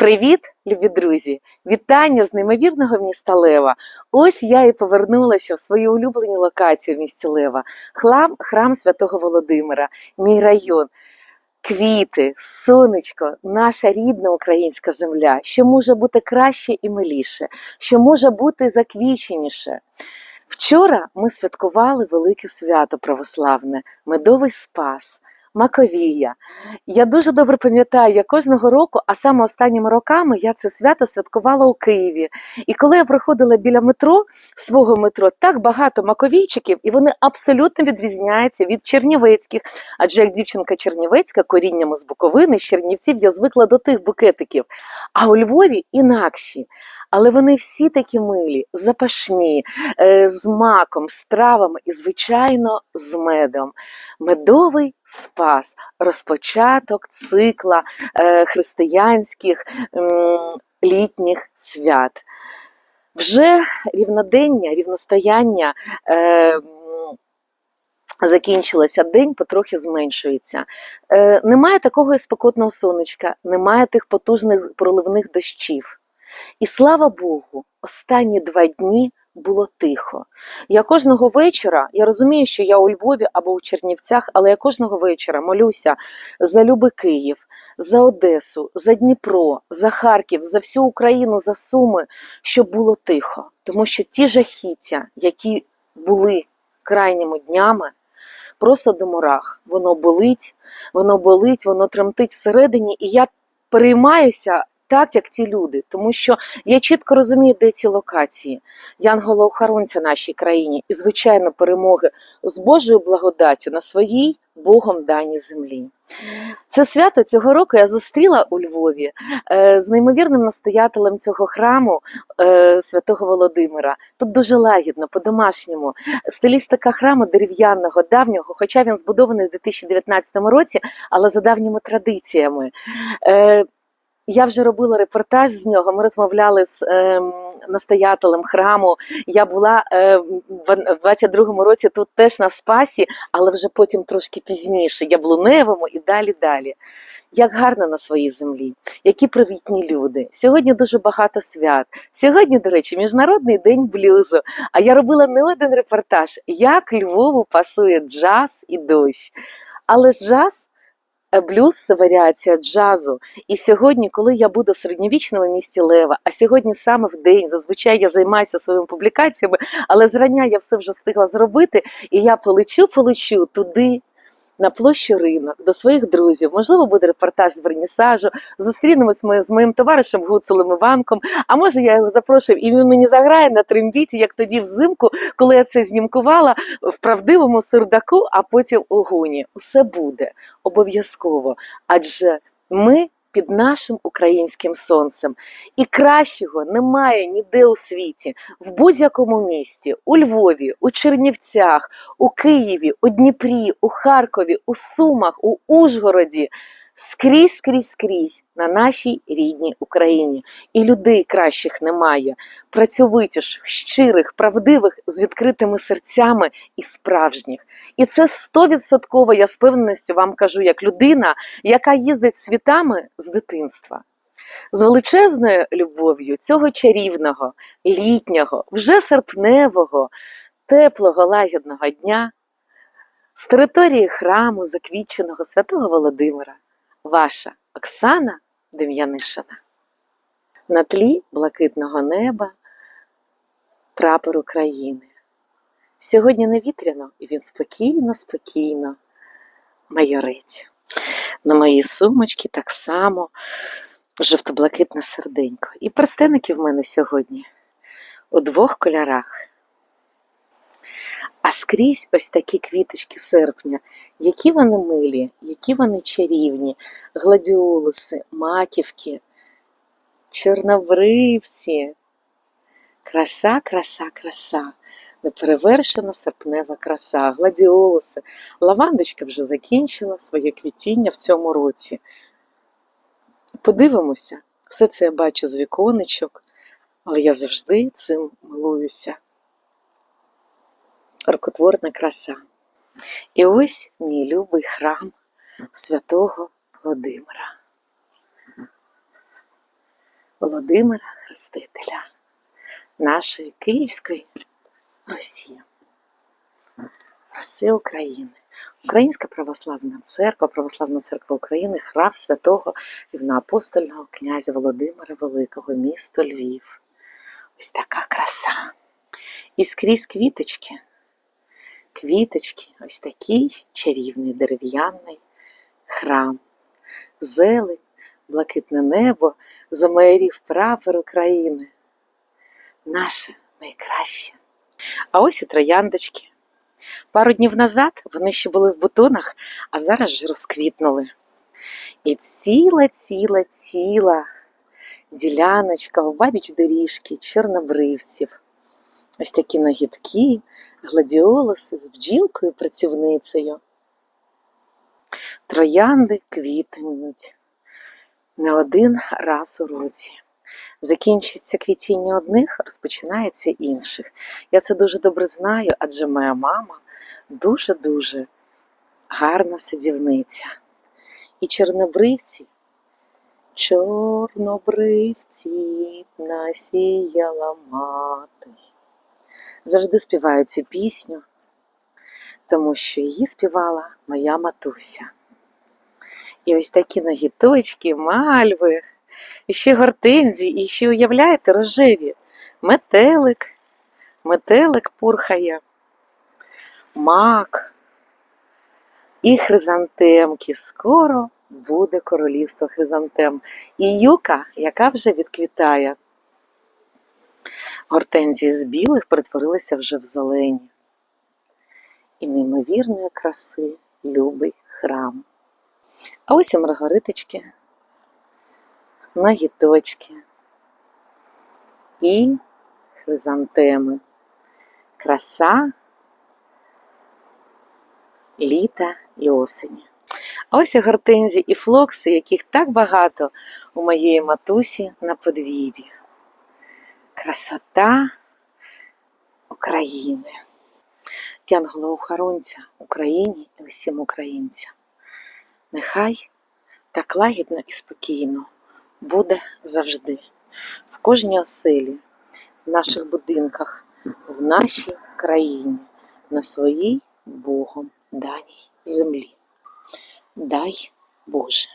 Привіт, любі друзі! Вітання з неймовірного міста Лева. Ось я і повернулася в свою улюблену локацію в місті Лева. Храм, храм Святого Володимира, мій район. Квіти, сонечко, наша рідна українська земля, що може бути краще і миліше, що може бути заквіченіше. Вчора ми святкували велике свято православне, медовий спас, Маковія. Я дуже добре пам'ятаю, я кожного року, а саме останніми роками я це свято святкувала у Києві. І коли я проходила біля метро, свого метро, так багато маковійчиків, і вони абсолютно відрізняються від чернівецьких. Адже як дівчинка чернівецька, коріннями з Буковини, з Чернівців, я звикла до тих букетиків. А у Львові інакші. Але вони всі такі милі, запашні, е, з маком, з травами і, звичайно, з медом. Медовий спас, розпочаток цикла е, християнських літніх свят. Вже рівнодення, рівностояння. Е, Закінчилося день, потрохи зменшується. Е, немає такого і спекотного сонечка, немає тих потужних проливних дощів. І слава Богу, останні два дні було тихо. Я кожного вечора, я розумію, що я у Львові або у Чернівцях, але я кожного вечора молюся за Люби Київ, за Одесу, за Дніпро, за Харків, за всю Україну, за Суми, щоб було тихо. Тому що ті жахіття, які були крайніми днями, просто до мурах. Воно болить, воно болить, воно тремтить всередині, і я переймаюся так, як ті люди, тому що я чітко розумію, де ці локації. Янгола-охоронця нашій країні і, звичайно, перемоги з Божою благодаттю на своїй Богом даній землі. Це свято цього року я зустріла у Львові е, з неймовірним настоятелем цього храму е, святого Володимира. Тут дуже лагідно, по-домашньому. Стилістика храму дерев'яного, давнього, хоча він збудований в 2019 році, але за давніми традиціями. Я вже робила репортаж з нього. Ми розмовляли з е, настоятелем храму. Я була е, в 22-му році тут теж на спасі, але вже потім трошки пізніше. Я була Невому і далі далі. Як гарно на своїй землі, які привітні люди. Сьогодні дуже багато свят. Сьогодні, до речі, Міжнародний день блюзу. А я робила не один репортаж, як Львову пасує джаз і дощ. Але ж джаз блюз це варіація джазу. І сьогодні, коли я буду в середньовічному місті Лева, а сьогодні саме в день, зазвичай я займаюся своїми публікаціями, але зрання я все вже встигла зробити, і я полечу, полечу туди. На площу ринок до своїх друзів, можливо, буде репортаж з вернісажу. Зустрінемось ми з моїм товаришем Гуцулем Іванком. А може я його запрошую, і він мені заграє на трембіті, як тоді взимку, коли я це знімкувала в правдивому сурдаку, а потім у гуні. Усе буде обов'язково. Адже ми під нашим українським сонцем. І кращого немає ніде у світі, в будь-якому місті, у Львові, у Чернівцях, у Києві, у Дніпрі, у Харкові, у Сумах, у Ужгороді. Скрізь, скрізь, скрізь на нашій рідній Україні. І людей кращих немає, працьовитіш, щирих, правдивих, з відкритими серцями і справжніх. І це стовідсотково, я з певненістю вам кажу, як людина, яка їздить світами з дитинства. З величезною любов'ю цього чарівного, літнього, вже серпневого, теплого, лагідного дня з території храму, заквіченого святого Володимира, ваша Оксана Дем'янишина. На тлі блакитного неба прапор України. Сьогодні не вітряно, і він спокійно, спокійно майорить. На моїй сумочці так само жовто-блакитне серденько. І перстеники в мене сьогодні у двох кольорах. А скрізь ось такі квіточки серпня, які вони милі, які вони чарівні, гладіолуси, маківки, чорнобривці. Краса, краса, краса неперевершена серпнева краса, гладіолуси. Лавандочка вже закінчила своє квітіння в цьому році. Подивимося, все це я бачу з віконечок, але я завжди цим милуюся. Рукотворна краса. І ось мій любий храм святого Володимира. Володимира Хрестителя, нашої Київської Русі, Руси України. Українська православна церква, Православна церква України, храм святого рівноапостольного князя Володимира Великого, місто Львів. Ось така краса. І скрізь квіточки. Квіточки, ось такий чарівний дерев'яний храм. Зелень, блакитне небо, замайорів прапор України. Наше найкраще. А ось і трояндочки. Пару днів назад вони ще були в бутонах, а зараз же розквітнули. І ціла, ціла, ціла діляночка обабіч доріжки, чорнобривців. Ось такі нагідки, гладіолуси з бджілкою працівницею. Троянди квітнуть не один раз у році. Закінчиться квітіння одних, розпочинається інших. Я це дуже добре знаю, адже моя мама дуже-дуже гарна садівниця. І чорнобривці, чорнобривці насіяла мати. Завжди співаю цю пісню, тому що її співала моя матуся. І ось такі нагіточки, мальви, і ще гортензії, і ще уявляєте, рожеві. Метелик, метелик пурхає, мак і хризантемки. Скоро буде королівство хризантем. І юка, яка вже відквітає. Гортензії з білих перетворилися вже в зелені. І неймовірної краси любий храм. А ось і маргариточки, нагіточки і хризантеми. Краса літа і осені. А ось і гортензії і флокси, яких так багато у моєї матусі на подвір'ї. Красота України. Янгола-охоронця Україні і усім українцям. Нехай так лагідно і спокійно буде завжди, в кожній оселі, в наших будинках, в нашій країні, на своїй Богом даній землі. Дай Боже.